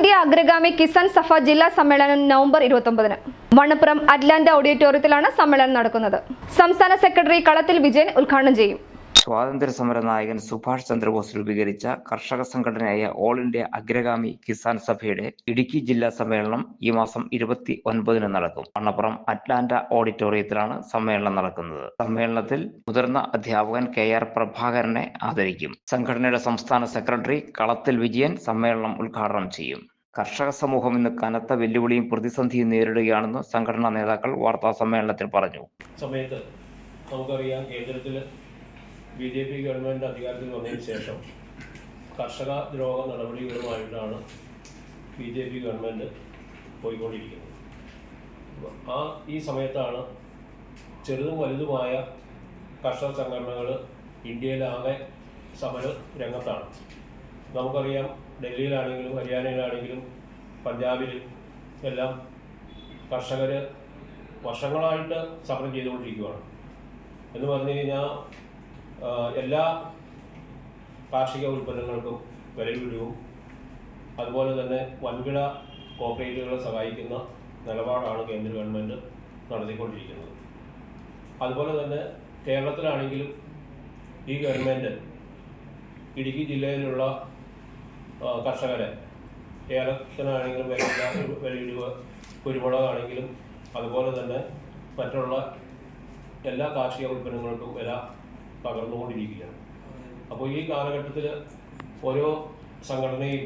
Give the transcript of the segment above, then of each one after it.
India അഗ്രഗാമി കിസാൻ സഫ ജില്ലാ സമ്മേളനം November ഇരുപത്തൊമ്പതിന്. Manappuram Atlanta ഓഡിറ്റോറിയത്തിലാണ് സമ്മേളനം നടക്കുന്നത്. സംസ്ഥാന സെക്രട്ടറി കളത്തിൽ വിജയൻ ഉദ്ഘാടനം ചെയ്യും. സ്വാതന്ത്ര്യ സമര നായകൻ സുഭാഷ് ചന്ദ്രബോസ് രൂപീകരിച്ച കർഷക സംഘടനയായ ഓൾ ഇന്ത്യ അഗ്രഗാമി കിസാൻ സഭയുടെ ഇടുക്കി ജില്ലാ സമ്മേളനം ഈ മാസം ഇരുപത്തി ഒൻപതിന് നടക്കും. മണ്ണപ്പുറം അറ്റ്ലാന്റ ഓഡിറ്റോറിയത്തിലാണ് സമ്മേളനം നടക്കുന്നത്. സമ്മേളനത്തിൽ മുതിർന്ന അധ്യാപകൻ കെ ആർ പ്രഭാകരനെ ആദരിക്കും. സംഘടനയുടെ സംസ്ഥാന സെക്രട്ടറി കളത്തിൽ വിജയൻ സമ്മേളനം ഉദ്ഘാടനം ചെയ്യും. കർഷക സമൂഹം ഇന്ന് കനത്ത വെല്ലുവിളിയും പ്രതിസന്ധിയും നേരിടുകയാണെന്ന് സംഘടനാ നേതാക്കൾ വാർത്താ സമ്മേളനത്തിൽ പറഞ്ഞു. സമയത്ത് നമുക്കറിയാം കേന്ദ്രത്തിൽ ബി ജെ പി ഗവൺമെന്റ് അധികാരത്തിൽ വന്നതിന് ശേഷം കർഷക ദ്രോഹ നടപടികളുമായിട്ടാണ് ബി ജെ പി ഗവൺമെന്റ് പോയിക്കൊണ്ടിരിക്കുന്നത്. ആ ഈ സമയത്താണ് ചെറുതും വലുതുമായ കർഷക സംഘടനകൾ ഇന്ത്യയിലാകെ സമര രംഗത്താണ്. നമുക്കറിയാം ഡൽഹിയിലാണെങ്കിലും ഹരിയാനയിലാണെങ്കിലും പഞ്ചാബിലും എല്ലാം കർഷകർ വർഷങ്ങളായിട്ട് സമരം ചെയ്തുകൊണ്ടിരിക്കുകയാണ് എന്ന് പറഞ്ഞു കഴിഞ്ഞാൽ എല്ലാ കാർഷിക ഉൽപ്പന്നങ്ങൾക്കും വിലയിടിവും അതുപോലെ തന്നെ വൻകിട കോപ്പറേറ്റീവുകളെ സഹായിക്കുന്ന നിലപാടാണ് കേന്ദ്ര ഗവൺമെന്റ് നടത്തിക്കൊണ്ടിരിക്കുന്നത്. അതുപോലെ തന്നെ കേരളത്തിലാണെങ്കിലും ഈ ഗവൺമെന്റ് ഇടുക്കി ജില്ലയിലുള്ള കർഷകരെ ഏലത്തിനാണെങ്കിലും വില വിലയിടിവ് കുരുമുളകാണെങ്കിലും അതുപോലെ തന്നെ മറ്റുള്ള എല്ലാ കാർഷിക ഉൽപ്പന്നങ്ങൾക്കും വില തകർന്നുകൊണ്ടിരിക്കുകയാണ്. അപ്പോൾ ഈ കാലഘട്ടത്തിൽ ഓരോ സംഘടനയും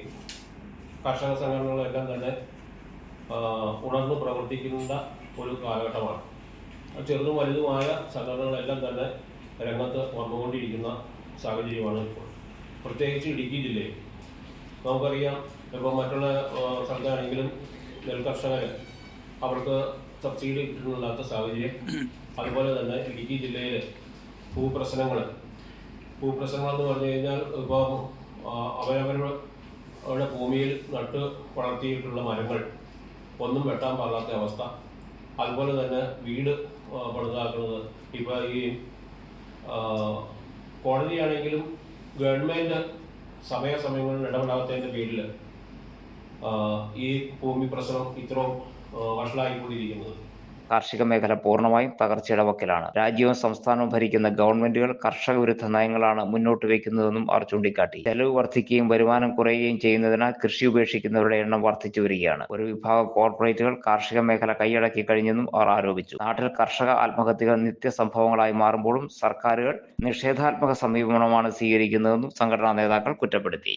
കർഷക സംഘടനകളെല്ലാം തന്നെ ഉണർന്ന് പ്രവർത്തിക്കുന്ന ഒരു കാലഘട്ടമാണ്. ചെറുതും വലുതുമായ സംഘടനകളെല്ലാം തന്നെ രംഗത്ത് വന്നുകൊണ്ടിരിക്കുന്ന സാഹചര്യമാണ് ഇപ്പോൾ. പ്രത്യേകിച്ച് ഇടുക്കി ജില്ലയിൽ. നമുക്കറിയാം ഇപ്പോൾ മറ്റുള്ള സ്ഥലത്താണെങ്കിലും നെൽകർഷകർ അവർക്ക് സബ്സിഡി കിട്ടുന്നില്ലാത്ത സാഹചര്യം. അതുപോലെ തന്നെ ഇടുക്കി ജില്ലയിൽ ഭൂപ്രശ്നങ്ങൾ. ഭൂപ്രശ്നങ്ങൾ എന്ന് പറഞ്ഞു കഴിഞ്ഞാൽ ഇപ്പോൾ അവരവരുടെ ഭൂമിയിൽ നട്ട് വളർത്തിയിട്ടുള്ള മരങ്ങൾ ഒന്നും വെട്ടാൻ പാടാത്ത അവസ്ഥ. അതുപോലെ തന്നെ വീട് പണിതാക്കുന്നത്. ഇപ്പോൾ ഈ കോടതിയാണെങ്കിലും ഗവൺമെന്റ് സമയാസമയങ്ങളിൽ ഇടപെടാത്തതിന്റെ പേരിൽ ഈ ഭൂമി പ്രശ്നം ഇത്രയും വഷളായിക്കൊണ്ടിരിക്കുന്നത്. കാർഷിക മേഖല പൂർണമായും തകർച്ചയുടെ വക്കിലാണ്. രാജ്യവും സംസ്ഥാനവും ഭരിക്കുന്ന ഗവൺമെന്റുകൾ കർഷക വിരുദ്ധ നയങ്ങളാണ് മുന്നോട്ട് വയ്ക്കുന്നതെന്നും അവർ ചൂണ്ടിക്കാട്ടി. ചെലവ് വർദ്ധിക്കുകയും വരുമാനം കുറയുകയും ചെയ്യുന്നതിനാൽ കൃഷി ഉപേക്ഷിക്കുന്നവരുടെ എണ്ണം വർദ്ധിച്ചു വരികയാണ്. ഒരു വിഭാഗം കോർപ്പറേറ്റുകൾ കാർഷിക മേഖല കൈയടക്കി കഴിഞ്ഞെന്നും അവർ ആരോപിച്ചു. നാട്ടിൽ കർഷക ആത്മഹത്യകൾ നിത്യസംഭവങ്ങളായി മാറുമ്പോഴും സർക്കാരുകൾ നിഷേധാത്മക സമീപനമാണ് സ്വീകരിക്കുന്നതെന്നും സംഘടനാ നേതാക്കൾ കുറ്റപ്പെടുത്തി.